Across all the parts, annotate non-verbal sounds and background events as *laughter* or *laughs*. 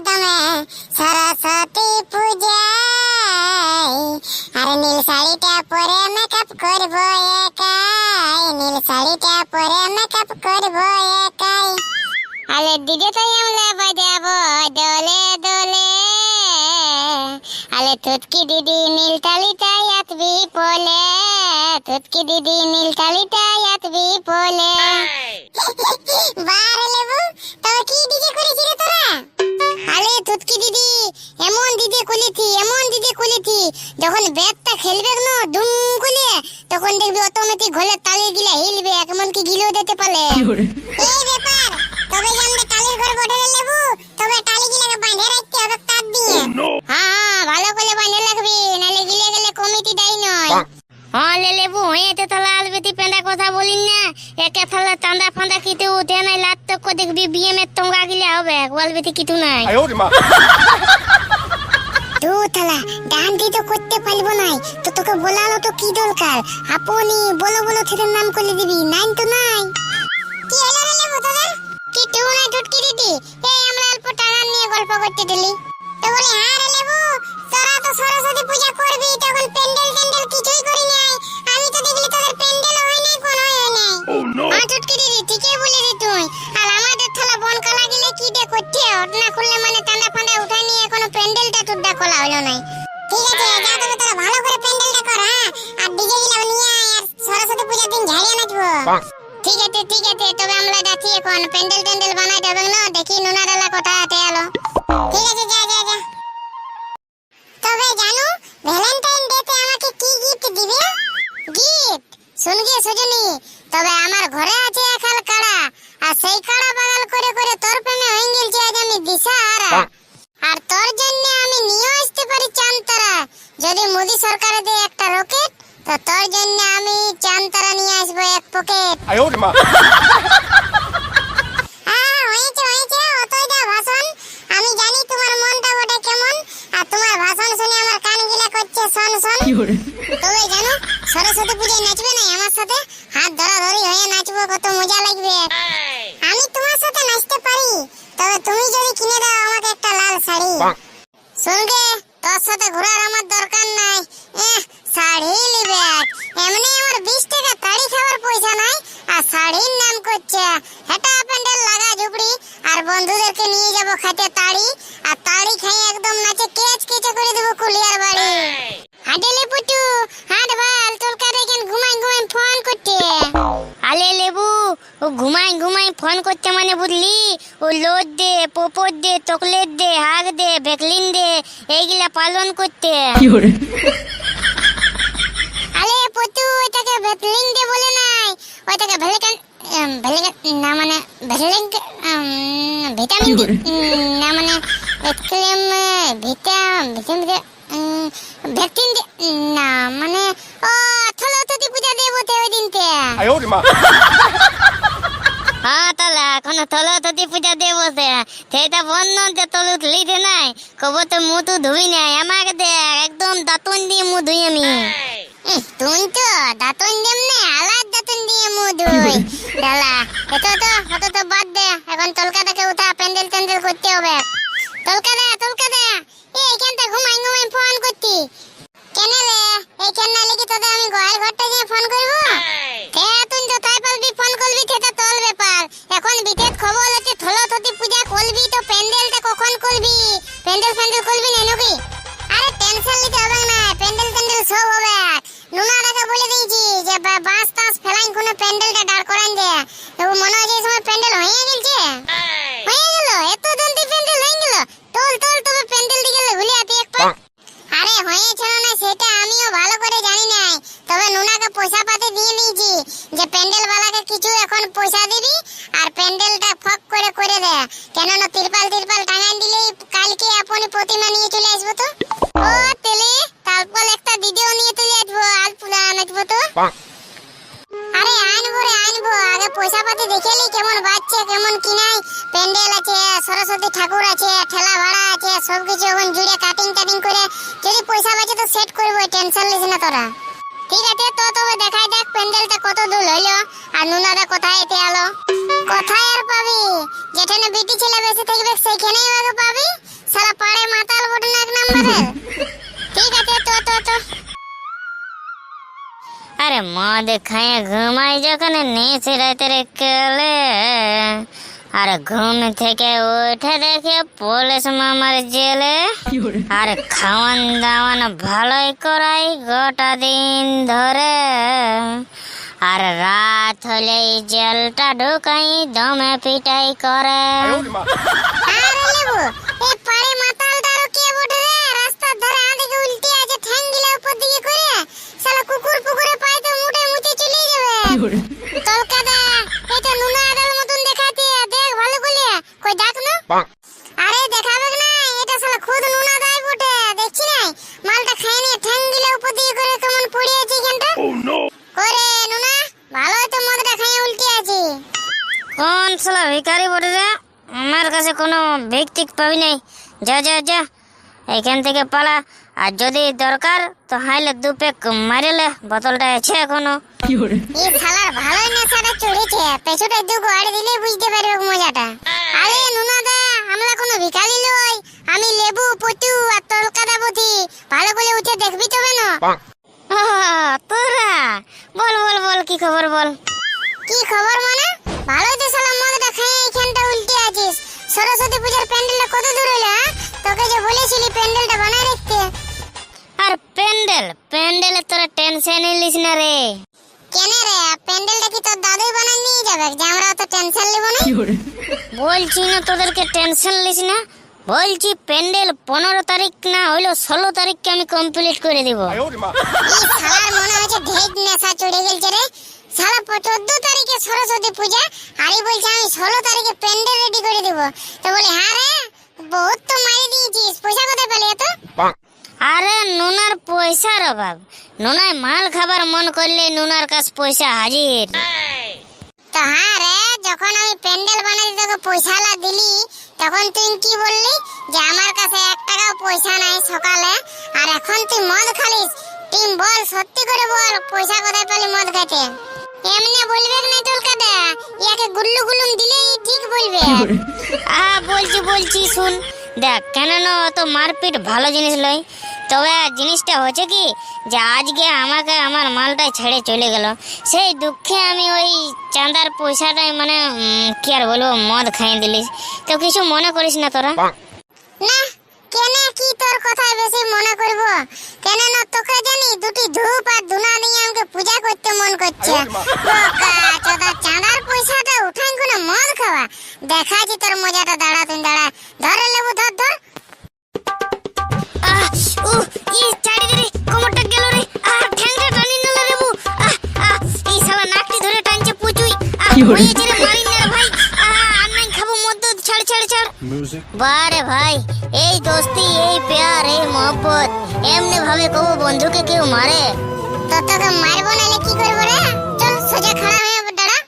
কদমে সরস্বতী পূজায়। আর নীল শাড়িটা পরে মেকআপ করব একাই। নীল শাড়িটা পরে মেকআপ করব একাই। আরে দিদি তাই আমরা বাজাবো দোলে দোলে। আলে তুতকি দিদি নীল তালিটাই আতবি পোলে। তুতকি দিদি নীল তালিটাই আতবি পোলে। বারে লেবু তবে কি ডিজে করেছি রে তোরা? আলে তুতকি দিদি এমন দিদি কুলিথি এমন দিদি কুলিথি যখন ব্যাটটা খেলবে না দুম কুলে তখন দেখবি অটোমেটিক ঘোলে তালি গিলা হিলবে এমন কি গিলেও দিতে পারে এই ব্যাপার তবে আমরা টালির ঘর বড় লেবু তবে টালি গিলাকে বাঁধে রাখতে হবে তার দিয়ে। হ্যাঁ হ্যাঁ ভালো করে বাঁধে রাখবি নালে গিলে গেলে কমিটি দেয় নয়। হলে লেবু হয়েতে তো লাল বেটি পেঁদা কথা বলিন না। একে ফেলে তান্দা ফান্দা কিতে উঠে নাই লাত তো দেখবি বিয়ে মে টঙ্গা গিলে হবে ওয়াল বেটি কিটু নাই। *laughs* দু থালা গানটি তো করতে পারব নাই তো তোকে বলালো তো কি দরকার? আপনি বলো বলো থেকে নাম করে দিবি নাই তো নাই। কি হলো রে লেবু তোদের? কি টু নাই ঢুটকি দিদি এই আমরা অল্প টাকা নিয়ে গল্প করতে দিলি। তো বলি হ্যাঁ ঠিক আছে ঠিক আছে তবে আমরা যাচ্ছি এখন। প্যান্ডেল ট্যান্ডেল বানাই দেবেন না দেখি নুনাডালা কোথায় হাতে এলো ঠিক আছে যা যা যা। তবে জানো ভ্যালেন্টাইন ডেতে আমাকে কি গিফট দিবে? গিফট শুনগে সজনী তবে আমার ঘরে আছে একাল কাড়া আর সেই কাড়া বাগাল করে করে তোর প্রেমে হয়ে গেলছে আজ আমি দিশাহারা। আর তোর জন্য আমি নিয়ে আসতে পারি চাঁদতারা যদি মোদি সরকার দেয় একটা রকেট তো তোর জন্য আমি চান্তারা নিয়ে আসব এক পকেট আয় ওরে মা। তুমি জানো সরস্বতী পূজায় নাচবে না আমার সাথে? আর নাম করছে। হেটা প্যান্ডেল লাগা ঝুপড়ি। আর বন্ধুদেরকে নিয়ে যাব খাতে তাড়ি। আর তাড়ি খাই একদম নাচে কেচ কেচে করে দেবো কুলিয়ার বাড়ি। হাডেলে পুটু হাট ভালো তোলকা দেখেন ঘুমাই ঘুমাই ফোন করতে আলে লেবু ও ঘুমাই ঘুমাই ফোন করতে মানে বুঝলি? ও লোড দে পোপর দে চকলেট দে হাগ দে ভেকলিন দে এইগুলা পালন করতে আরে পুটু ওটাকে ভেকলিন দে বলে নাই। ওই থেকে ভেলেকান ভেলেকান না মানে ভেলেক ভিটামিন না মানে ভেটক্রিম ভিটামিন ভ্যাকসিন না মানে ও থলততি পূজা দেবতে ওই দিনতে। আয় মা। হ্যাঁ তাহলে এখন থলততি পূজা দেবতে সেটা বন্ধ যে তলুত লিতে নাই কব তো মু তো ধুই নাই। আমাকে দে একদম দাঁতন দিয়ে মু ধুই আমি। তুই তো দাঁতন দেম মানে আলাদা দিয়ে দালা এটা তো অত তো বাদ দে। এখন তলকাটাকে উঠা প্যান্ডেল ট্যান্ডেল করতে হবে। তলকা দে তলকা দে এই এখানটা ঘুমাই ঘুমাই ফোন করতি। কেন রে? এইখান না লেগে তোদের আমি গোয়াল ঘরটা গিয়ে ফোন করব? সবকিছু এখন জুড়ে কাটিং টাটিং করে যদি পয়সা বাঁচে তো সেট করব টেনশন নিস না তোরা। ঠিক আছে, তো তবে দেখাই দেখ, প্যান্ডেলটা কত দূর হইল আর নুনাদা কোথায় এতে আলো কোথায় আর পাবি? যেখানে বিটি ছেলে বেঁচে থাকবে, সেখানেই আগে পাবি? সারা পাড়ে মাতাল বটন এক নম্বরের ঠিক আছে, তো তো তো। আরে মদ খায় ঘুমাই যখন নেছে রাতের কেলে। আর ঘুম থেকে উঠে দেখে পুলিশ মামার জেলে। আর খাওয়ান দাওয়ান ভালোই করাই গোটা দিন ধরে। আর রাত হলেই জেলটা ঢুকাই দমে পিটাই করে। আরে লেবু এই পাড়ে মাতাল দারু কে শালা ভিখারি বটে আমার কাছে কোনো ভিত্তিক পাবি নাই। যা যা যা। এখান থেকে পালা। আর যদি দরকার তো হাইলে দু পেক মারিলে বোতলটা আছে এখনও। এই শালার ভালোই নেশাটা চড়েছে পেছনে দু গাড়ি দিলে বুঝতে পারবে টেনশন না রে। কেন রে প্যান্ডেলটা কি তোর দাদুই বানাই নিয়ে যাবে? যে আমরা অত টেনশন নেব না? বলছি না তোদেরকে টেনশন লিস না। বলছি প্যান্ডেল পনেরো তারিখ না হইল ষোলো তারিখকে আমি কমপ্লিট করে দিব। শালার মনে হচ্ছে ঢেক নেশা চড়ে গেছে রে। শালা চোদ্দ তারিখে সরস্বতী পূজা আরে বলছে আমি ষোলো তারিখে প্যান্ডেল রেডি করে দিব। তো বলে হ্যাঁ রে বহুত তো মারি দিয়েছিস পয়সা কোথায় পেলে এত? আরে নুনার পয়সার অভাব। নুনায় মাল খাবার মন করলে নুনার কাছ পয়সা হাজির। তো হ্যাঁ রে যখন আমি প্যান্ডেল বানাতে তোকে পয়সালা দিলি তখন তুই কি বললি? যে আমার কাছে এক টাকাও পয়সা নাই সকালে আর এখন তুই মদ খালিস। টিম বল সত্যি করে বল পয়সা কোথায় পেলি মদ খেতে? এমনি বলবে না তোলকাদা ইয়াকে গুল্লু গুলুম দিলেই ঠিক বলবে। আ বলছি বলছি শুন। দেখ কেন না অত মারপিট ভালো জিনিস লয়। তবে জিনিসটা হচ্ছে কি যে আজকে আমাকে আমার মালটাই ছেড়ে চলে গেল। সেই দুঃখে আমি ওই চাঁদার পয়সাটাই মানে কি আর বলব মদ খাইয়ে দিলিস তো কিছু মনে করিস না তোরা? না কেন কি তোর কথায় বেশি মনে করব? কেন না তোকে জানি দুটি ধূপ আর ধুনা দিয়ে আমাকে পূজা করতে মন করছে। চাঁদার পয়সাটা উঠাই কোনো মদ খাওয়া। দেখাচ্ছি তোর মজাটা দাঁড়া তুই দাঁড়া। ধর রে মারি না ভাই খাব ছাড় ছাড় ছাড়। বারে ভাই এই দোস্তি এই প্যার এই মহব্বত এমনি ভাবে কবু বন্ধুকে কেউ মারে? তোকে মারবো নালে কি করব রে? চল সোজা খাড়া হয়ে দাঁড়া।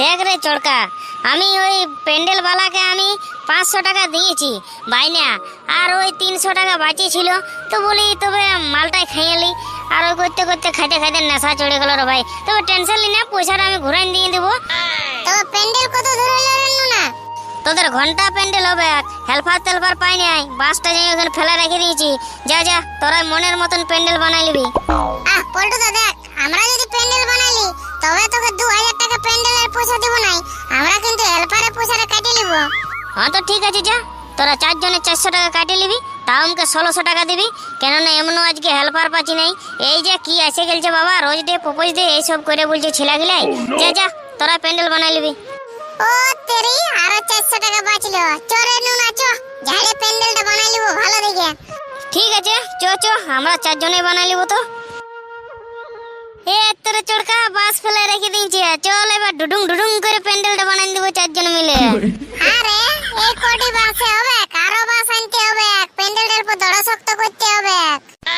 দেখ রে চড়কা আমি ওই প্যান্ডেল বালাকে আমি পাঁচশো টাকা দিয়েছি বাইনা আর ওই তিনশো টাকা বাকি ছিল তো বলি তবে মালটাই খাইয়ালি আর ওই করতে করতে খাইতে খাইতে নেশা চড়ে গেল রে ভাই। তবে টেনশন নি না পয়সাটা আমি ঘুরাই দিয়ে দেবো। তো প্যান্ডেল কত দূর হলো না তোদের ঘণ্টা প্যান্ডেল হবে হেলপার তেলপার পাই নাই বাসটা যাই ওখানে ফেলে রেখে দিয়েছি। যা যা তোরা মনের মতন প্যান্ডেল বানাই নিবি। আহ পল্টু তো দেখ আমরা যদি প্যান্ডেল বানাইলি তবে তোকে দু হাজার টাকা প্যান্ডেলের পয়সা দিব নাই আমরা কিন্তু হেলপারের পয়সাটা কাটিয়ে নিব। হ্যাঁ তো ঠিক আছে যা। তোরা চারজনে চারশো টাকা কাটিয়ে নিবি। তাও আমাকে ষোলোশো টাকা দিবি? কেননা এমনও আজকে হেল্পার পাচ্ছি নাই। এই যে কি এসে গেলছে বাবা রোজ ডে প্রপোজ ডে এইসব করে বলছে ছেলেগুলাই। যা যা তোরা প্যান্ডেল বানাই নিবি। ও তেরি আরও চারশো টাকা বাঁচলো। চরে নুনা চ। ঝাড়ে প্যান্ডেলটা বানাই লিবো ভালো দেখে। ঠিক আছে চ চ আমরা চারজনে বানাই লিবো তো। এ তোর চড়কা বাস ফেলে রেখে দিয়েছি। চল এবার ডুডুং ডুডুং করে প্যান্ডেলটা বানাই দিব চারজন মিলে *laughs* আরে এই কোটি বাসে হবে কারও বাস আনতে হবে প্যান্ডেলটার উপর দড় শক্ত করতে হবে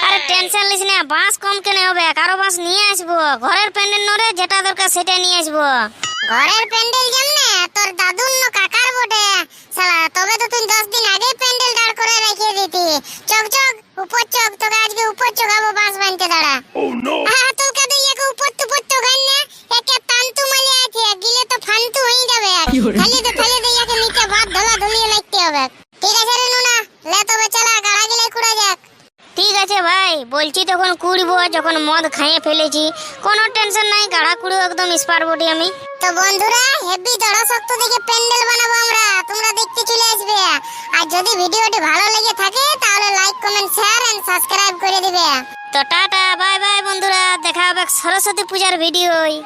আরে টেনশন লিস না বাস কম কেনে হবে কারও বাস নিয়ে আসব ঘরের প্যান্ডেল নরে যেটা দরকার সেটা নিয়ে আসব। ঘরের প্যান্ডেল কেমনে? তোর দাদুর ন কাকার বটে শালা তবে তো তুই দশ দিন আগে প্যান্ডেল দাঁড় করে রেখে দিতি চক চক উপর চক তোকে আজকে উপর চকাবো বাস বানতে দাঁড়া oh no হ্যাঁ তোর কাছে একে উপর তুপর তো গান না একে তান্তু মালে আছে গিলে তো ফান্তু হয়ে যাবে কি বলে? খালি তো খালি তো ইয়াকে নিচে ভাত ধলা ধলিয়ে লাগতে হবে ঠিক আছে রে নুনা লে তবে চলা গাড়া গিলে কুড়া যাক ঠিক আছে ভাই বলছি তখন কুড়বো যখন মদ খাইয়ে ফেলেছি কোনো টেনশন নাই গাড়া কুড়ো একদম স্পার বডি আমি। তো বন্ধুরা হেভি জড়া শক্ত দেখে প্যান্ডেল বানাবো আমরা। তোমরা দেখতে চলে আসবে। আর যদি ভিডিওটি ভালো লেগে থাকে তাহলে like comment share and subscribe করে দিবে। তো টাটা বাই বাই বন্ধুরা দেখা হবে সরস্বতী পূজার ভিডিওই